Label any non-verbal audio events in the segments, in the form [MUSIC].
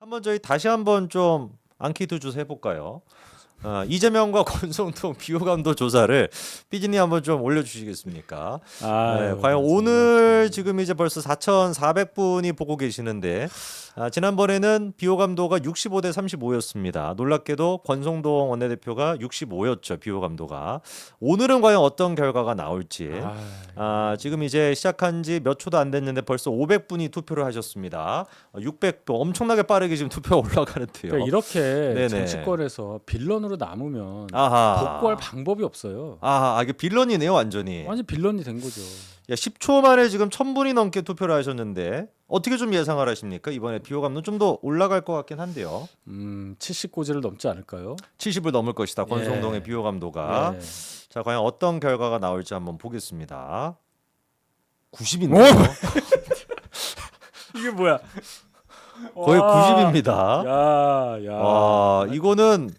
한번 저희 다시 한번 좀 안키드 주사 해볼까요? 아, 이재명과 [LAUGHS] 권성동 비호감도 조사를 삐진이 한번 좀 올려주시겠습니까? 아, 네, 과연 오늘 지금 이제 벌써 4,400분이 보고 계시는데 아, 지난번에는 비호감도가 65대 35였습니다. 놀랍게도 권성동 원내대표가 65였죠. 비호감도가 오늘은 과연 어떤 결과가 나올지. 아, 아, 지금 이제 시작한 지 몇 초도 안 됐는데 벌써 500분이 투표를 하셨습니다. 어, 600도 엄청나게 빠르게 지금 투표가 [LAUGHS] 올라가는데요. 그러니까 이렇게 네네. 정치권에서 빌런으로 남으면 아하. 복구할 방법이 없어요. 아하, 아, 이게 빌런이네요, 완전히. 완전 빌런이 된 거죠. 야, 10초 만에 지금 1000분이 넘게 투표를 하셨는데 어떻게 좀 예상을 하십니까? 이번에 비호감도 좀 더 올라갈 것 같긴 한데요. 음, 70고지를 넘지 않을까요? 70을 넘을 것이다. 권성동의 예. 비호감도가. 네. 자, 과연 어떤 결과가 나올지 한번 보겠습니다. 90이네요. [LAUGHS] 이게 뭐야? 거의 와. 90입니다. 야, 야. 와, 이거는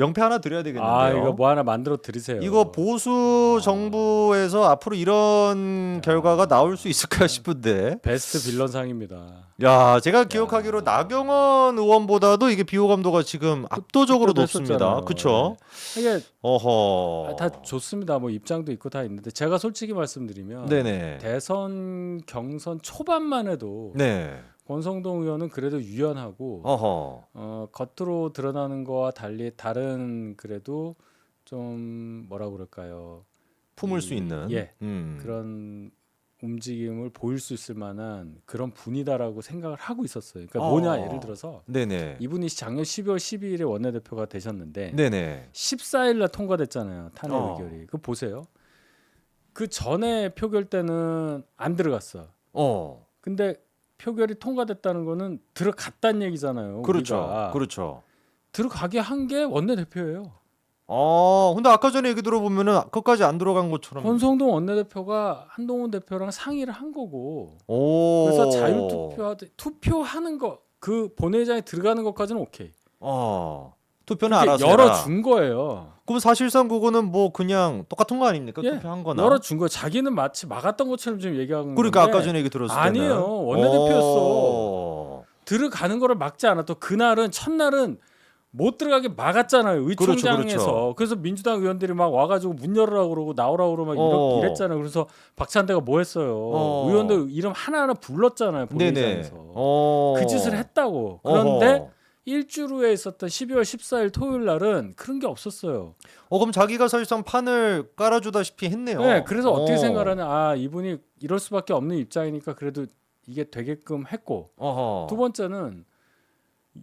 명패 하나 드려야 되겠는데요. 아, 이거 뭐 하나 만들어 드리세요. 이거 보수 정부에서 앞으로 이런 결과가 나올 수 있을까 싶은데. 베스트 빌런상입니다. 야, 제가 기억하기로 나경원 의원보다도 이게 비호감도가 지금 압도적으로 그때도 높습니다. 했었잖아요. 그렇죠? 이게 어허. 아, 다 좋습니다. 뭐 입장도 있고 다 있는데 제가 솔직히 말씀드리면 네네. 대선 경선 초반만 해도 네. 권성동 의원은 그래도 유연하고 어허. 어, 겉으로 드러나는 거와 달리 다른 그래도 좀 뭐라 그럴까요? 품을 수 이- 있는. 예. 음. 그런 움직임을 보일 수 있을 만한 그런 분이다라고 생각을 하고 있었어요. 그러니까 어. 뭐냐 예를 들어서 네네. 이분이 작년 12월 12일에 원내대표가 되셨는데 네네. 14일 날 통과됐잖아요. 탄핵 어. 의결이. 그 보세요. 그 전에 표결 때는 안 들어갔어. 어. 근데 표결이 통과됐다는 거는 들어갔다는 얘기잖아요. 그렇죠. 우리가. 그렇죠. 들어가게 한 게 원내대표예요. 어, 근데 아까 전에 얘기 들어보면은 끝까지 안 들어간 것처럼. 권성동 원내대표가 한동훈 대표랑 상의를 한 거고. 오. 그래서 자율투표 투표하는 거 그 본회의장에 들어가는 것까지는 오케이. 어. 투표는 알아서. 열어 준 거예요. 그럼 사실상 그거는 뭐 그냥 똑같은 거 아닙니까? 예, 투표한 거나. 열어 준 거예요. 자기는 마치 막았던 것처럼 지금 얘기하는 그러니까 건데 아까 전에 얘기 들었을 때는 아니에요. 원내대표였어. 어. 들어가는 거를 막지 않았던 그날은 첫날은 못 들어가게 막았잖아요 의총장에서 그렇죠, 그래서 민주당 의원들이 막 와가지고 문 열으라고 그러고 나오라고 그러고 막 어. 이랬잖아요 그래서 박찬대가 뭐 했어요 어. 의원들 이름 하나하나 불렀잖아요. 본회의장에서 어. 그 짓을 했다고 그런데 어허. 일주일 후에 있었던 12월 14일 토요일 날은 그런 게 없었어요 어 그럼 자기가 사실상 판을 깔아주다시피 했네요. 네, 그래서 어떻게 어. 생각하냐 아 이분이 이럴 수밖에 없는 입장이니까 그래도 이게 되게끔 했고 어허. 두 번째는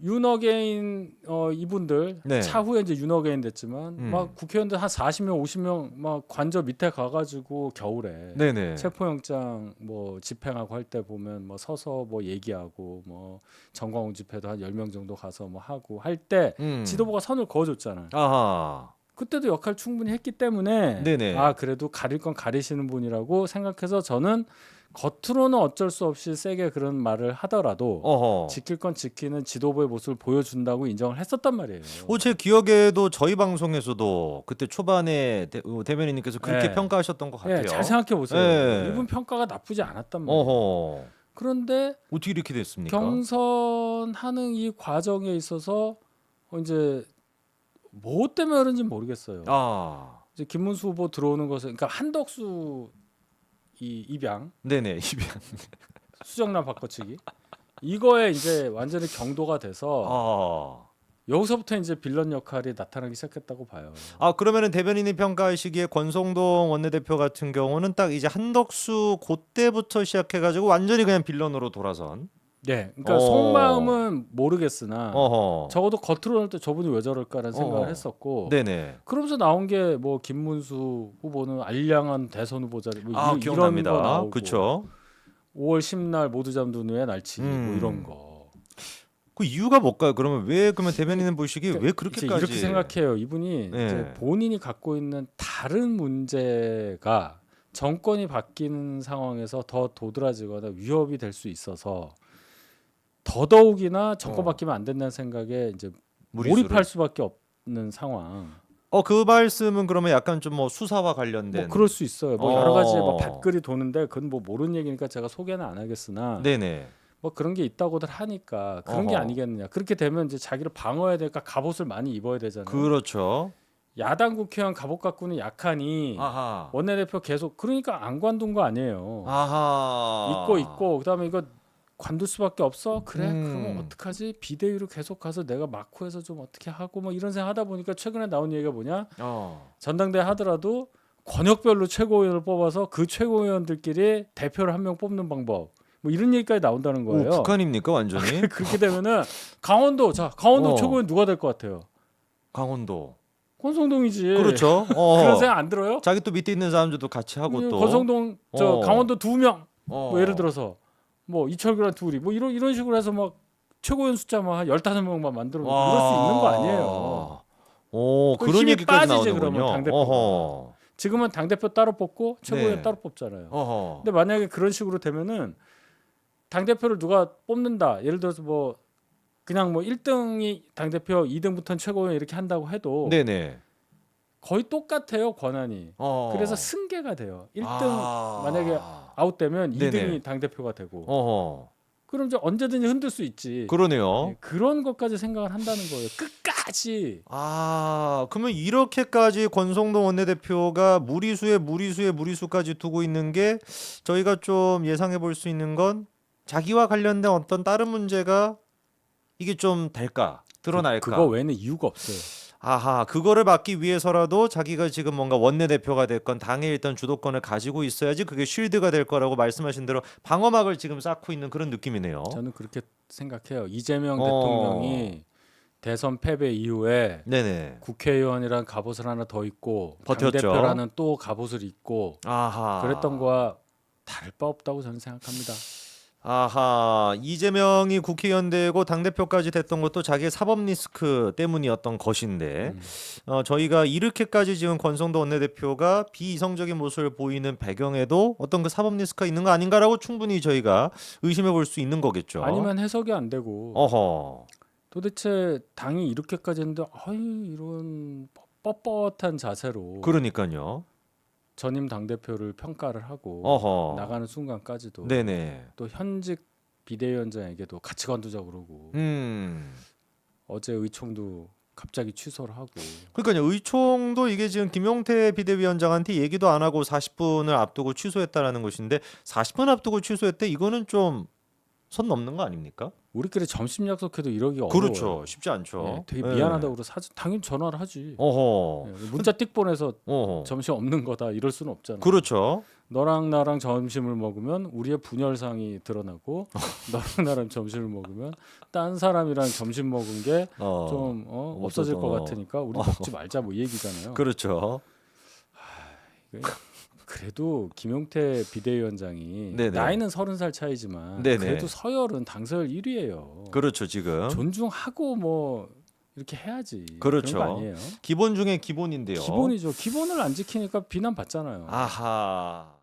윤어게인 어 이분들 네. 차후에 이제 윤어게인 됐지만 음. 막 국회의원들 한 40명 50명 막 관저 밑에 가가지고 겨울에 네네. 체포영장 뭐 집행하고 할 때 보면 뭐 서서 뭐 얘기하고 뭐 정광훈 집회도 한 10명 정도 가서 뭐 하고 할때 음. 지도부가 선을 그어줬잖아요. 아하. 그때도 역할 충분히 했기 때문에 네네. 아 그래도 가릴 건 가리시는 분이라고 생각해서 저는 겉으로는 어쩔 수 없이 세게 그런 말을 하더라도 어허. 지킬 건 지키는 지도부의 모습을 보여준다고 인정을 했었단 말이에요. 어, 제 기억에도 저희 방송에서도 그때 초반에 대, 어, 대변인님께서 그렇게 네. 평가하셨던 것 같아요. 예, 잘 생각해 보세요. 네. 이분 평가가 나쁘지 않았단 말이에요. 어허. 그런데 어떻게 이렇게 됐습니까? 경선하는 이 과정에 있어서 어, 이제 뭐 때문에 그런지 는 모르겠어요. 아. 이제 김문수 후보 들어오는 것은 그러니까 한덕수 이 입양 네네. [LAUGHS] 입양. 수정란 바꿔치기 이거에 이제 완전히 경도가 돼서 아. 여기서부터 이제 빌런 역할이 나타나기 시작했다고 봐요. 아 그러면은 대변인이 평가하시기에 권성동 원내대표 같은 경우는 딱 이제 한덕수 그때부터 시작해가지고 완전히 그냥 빌런으로 돌아선. 네, 그러니까 어. 속마음은 모르겠으나 어허. 적어도 겉으로 할때 저분이 왜 저럴까라는 생각을 어. 했었고 네네. 그러면서 나온 게 뭐 김문수 후보는 알량한 대선 후보자 뭐 아 이, 기억납니다. 나오고 그렇죠. 5월 10날 모두 잠든 후에 날치기 뭐 음. 이런 거. 그 이유가 뭘까요? 그러면 왜 그러면 대변인은 보시기에 왜 이제 그렇게까지 이렇게 생각해요. 이분이 네. 이제 본인이 갖고 있는 다른 문제가 정권이 바뀌는 상황에서 더 도드라지거나 위협이 될 수 있어서 더더욱이나 어. 바뀌면 안 된다는 생각에 이제 무리수를? 몰입할 수밖에 없는 상황. 어 그 말씀은 그러면 약간 좀 뭐 수사와 관련된. 뭐 그럴 수 있어요. 뭐 어. 여러 가지 뭐 밭글이 도는데 그건 뭐 모르는 얘기니까 제가 소개는 안 하겠으나 네네. 뭐 그런 게 있다고들 하니까 그런 게 어허. 아니겠느냐. 그렇게 되면 이제 자기를 방어해야 되니까 갑옷을 많이 입어야 되잖아요. 그렇죠. 야당 국회의원 갑옷 갖고는 약하니 아하. 원내대표 계속 그러니까 안 관둔 거 아니에요. 아하. 있고 있고 그다음에 이거 관둘 수밖에 없어. 그래? 음. 그러면 어떡하지? 비대위로 계속 가서 내가 마코해서 좀 어떻게 하고 뭐 이런 생각 하다 보니까 최근에 나온 얘기가 뭐냐? 어. 전당대 회 하더라도 권역별로 최고위원을 뽑아서 그 최고위원들끼리 대표를 한 명 뽑는 방법. 뭐 이런 얘기까지 나온다는 오, 거예요. 북한입니까 완전히? [LAUGHS] 그렇게 되면은 강원도 자 강원도 어. 최고위원 누가 될 것 같아요? 강원도. 권성동이지. 그렇죠. [LAUGHS] 어. 그런 생각 안 들어요? 자기 또 밑에 있는 사람들도 같이 하고 또. 권성동 저 어. 강원도 두 명. 어. 뭐 예를 들어서 뭐 이철규랑 둘이 뭐 이런 이런 식으로 해서 막 최고위원 숫자만 한 15명만 만들어 놓고 이럴 수 있는 거 아니에요. 오, 그 그런 얘기까지 빠지지, 나오는군요. 그러면 당대표가. 어허. 지금은 당 대표 따로 뽑고 최고위원 네. 따로 뽑잖아요. 어허. 근데 만약에 그런 식으로 되면은 당 대표를 누가 뽑는다. 예를 들어서 뭐 그냥 뭐 1등이 당 대표, 2등부터는 최고위원 이렇게 한다고 해도 네네. 거의 똑같아요 권한이. 어. 그래서 승계가 돼요. 1등 아. 만약에 아웃되면 네네. 2등이 당 대표가 되고. 어허. 그럼 이제 언제든지 흔들 수 있지. 그러네요. 네, 그런 것까지 생각을 한다는 거예요. 끝까지. 아, 그러면 이렇게까지 권성동 원내대표가 무리수에 무리수에 무리수까지 두고 있는 게 저희가 좀 예상해 볼 수 있는 건 자기와 관련된 어떤 다른 문제가 이게 좀 될까? 드러날까? 그, 그거 외에는 이유가 없어요. 아하, 그거를 막기 위해서라도 자기가 지금 뭔가 원내대표가 됐건 당의 일단 주도권을 가지고 있어야지 그게 쉴드가 될 거라고 말씀하신 대로 방어막을 지금 쌓고 있는 그런 느낌이네요. 저는 그렇게 생각해요. 이재명 어. 대통령이 대선 패배 이후에 네네. 국회의원이란 갑옷을 하나 더 입고 버텼죠. 당대표라는 또 갑옷을 입고 아하. 그랬던 거와 다를 바 없다고 저는 생각합니다. 아하 이재명이 국회의원 되고 당 대표까지 됐던 것도 자기의 사법 리스크 때문이었던 것인데 음. 어, 저희가 이렇게까지 지금 권성도 원내대표가 비이성적인 모습을 보이는 배경에도 어떤 그 사법 리스크가 있는 거 아닌가라고 충분히 저희가 의심해 볼 수 있는 거겠죠. 아니면 해석이 안 되고 어허 도대체 당이 이렇게까지 했는데 아유 이런 뻣뻣한 자세로 그러니까요. 전임 당 대표를 평가를 하고 어허 나가는 순간까지도 네네. 또 현직 비대위원장에게도 같이 관두자 그러고 음. 어제 의총도 갑자기 취소를 하고 그러니까요. 의총도 이게 지금 김용태 비대위원장한테 얘기도 안 하고 40분을 앞두고 취소했다라는 것인데 40분 앞두고 취소했대 이거는 좀 선 넘는 거 아닙니까? 우리끼리 점심 약속해도 이러기 어려워요. 그렇죠. 쉽지 않죠. 예, 되게 예. 미안하다고 그래서 사실 당연히 전화를 하지. 어허. 예, 문자 띡 보내서 어허. 점심 없는 거다 이럴 수는 없잖아. 그렇죠. 너랑 나랑 점심을 먹으면 우리의 분열상이 드러나고 [LAUGHS] 너랑 나랑 점심을 먹으면 딴 사람이랑 점심 먹은 게 좀 어. 어. 없어질 것 같으니까 우리 먹지 말자 뭐 이 얘기잖아요. 그렇죠. 그래도 김용태 비대위원장이 네네. 나이는 서른 살 차이지만 네네. 그래도 서열은 당서열 1위예요. 그렇죠. 지금 존중하고 뭐 이렇게 해야지. 그렇죠. 기본 중에 기본인데요. 기본이죠. 기본을 안 지키니까 비난 받잖아요. 아하.